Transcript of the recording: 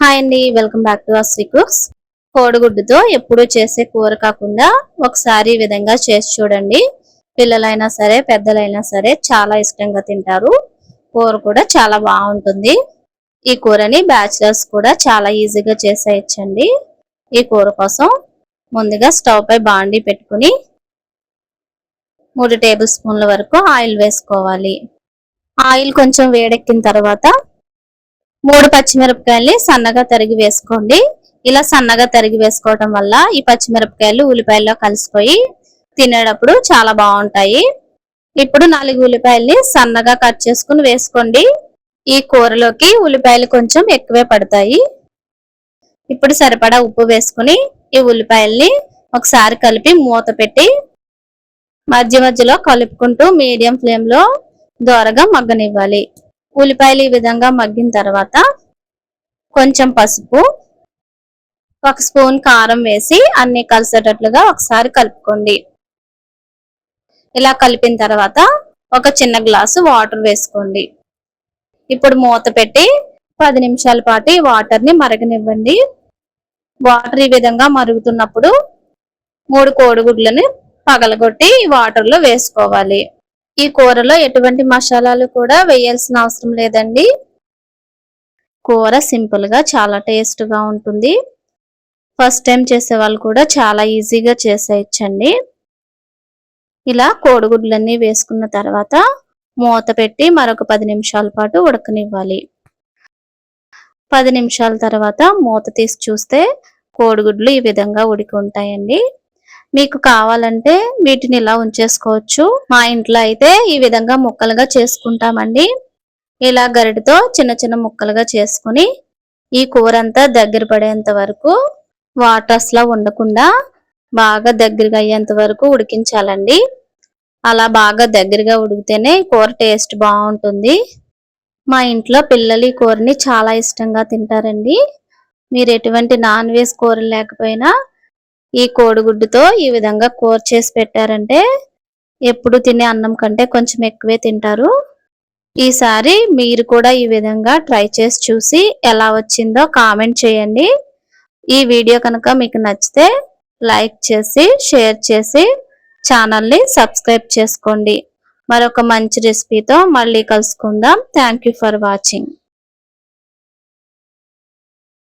Hi అండి welcome back to Ashri cooks కోడిగుడ్డుతో ఎప్పుడూ చేసే కూర కాకుండా ఒకసారి ఈ విధంగా చేసి చూడండి. పిల్లలైనా సరే పెద్దలైనా సరే చాలా ఇష్టంగా తింటారు. కూర కూడా చాలా బాగుంటుంది. ఈ కూరని బ్యాచిలర్స్ కూడా చాలా ఈజీగా చేసేయచ్చండి. ఈ కూర కోసం ముందుగా స్టవ్ పై బాండి పెట్టుకుని మూడు టేబుల్ స్పూన్ల వరకు ఆయిల్ వేసుకోవాలి. ఆయిల్ కొంచెం వేడెక్కిన తర్వాత మూడు పచ్చిమిరపకాయల్ని సన్నగా తరిగి వేసుకోండి. ఇలా సన్నగా తరిగి వేసుకోవటం వల్ల ఈ పచ్చిమిరపకాయలు ఉల్లిపాయల్లో కలిసిపోయి తినేటప్పుడు చాలా బాగుంటాయి. ఇప్పుడు నాలుగు ఉల్లిపాయల్ని సన్నగా కట్ చేసుకుని వేసుకోండి. ఈ కూరలోకి ఉల్లిపాయలు కొంచెం ఎక్కువే పడతాయి. ఇప్పుడు సరిపడా ఉప్పు వేసుకుని ఈ ఉల్లిపాయల్ని ఒకసారి కలిపి మూత పెట్టి మధ్య మధ్యలో కలుపుకుంటూ మీడియం ఫ్లేమ్లో దోరగా మగ్గనివ్వాలి. ఉల్లిపాయలు ఈ విధంగా మగ్గిన తర్వాత కొంచెం పసుపు ఒక స్పూన్ కారం వేసి అన్ని కలిసేటట్లుగా ఒకసారి కలుపుకోండి. ఇలా కలిపిన తర్వాత ఒక చిన్న గ్లాసు వాటర్ వేసుకోండి. ఇప్పుడు మూత పెట్టి పది నిమిషాల పాటు ఈ వాటర్ని మరగనివ్వండి. వాటర్ ఈ విధంగా మరుగుతున్నప్పుడు మూడు కోడిగుడ్లని పగలగొట్టి వాటర్లో వేసుకోవాలి. ఈ కూరలో ఎటువంటి మసాలాలు కూడా వేయాల్సిన అవసరం లేదండి. కూర సింపుల్గా చాలా టేస్ట్గా ఉంటుంది. ఫస్ట్ టైం చేసే వాళ్ళు కూడా చాలా ఈజీగా చేసేయచ్చండి. ఇలా కోడిగుడ్లన్నీ వేసుకున్న తర్వాత మూత పెట్టి మరొక పది నిమిషాల పాటు ఉడకనివ్వాలి. పది నిమిషాల తర్వాత మూత తీసి చూస్తే కోడిగుడ్లు ఈ విధంగా ఉడికి ఉంటాయండి. మీకు కావాలంటే వీటిని ఇలా ఉంచేసుకోవచ్చు. మా ఇంట్లో అయితే ఈ విధంగా ముక్కలుగా చేసుకుంటామండి. ఇలా గరిటితో చిన్న చిన్న ముక్కలుగా చేసుకుని ఈ కూర అంతా దగ్గర పడేంత వరకు వాటర్స్ లా ఉండకుండా బాగా దగ్గరగా అయ్యేంత వరకు ఉడికించాలండి. అలా బాగా దగ్గరగా ఉడికితేనే కూర టేస్ట్ బాగుంటుంది. మా ఇంట్లో పిల్లలు ఈ కూరని చాలా ఇష్టంగా తింటారండి. మీరు ఎటువంటి నాన్ వెజ్ కూర లేకపోయినా ఈ కోడిగుడ్డుతో ఈ విధంగా కూర చేసి పెట్టారంటే ఎప్పుడు తినే అన్నం కంటే కొంచెం ఎక్కువే తింటారు. ఈసారి మీరు కూడా ఈ విధంగా ట్రై చేసి చూసి ఎలా వచ్చిందో కామెంట్ చేయండి. ఈ వీడియో కనుక మీకు నచ్చితే లైక్ చేసి షేర్ చేసి ఛానల్ని సబ్స్క్రైబ్ చేసుకోండి. మరొక మంచి రెసిపీతో మళ్ళీ కలుసుకుందాం. Thank for watching.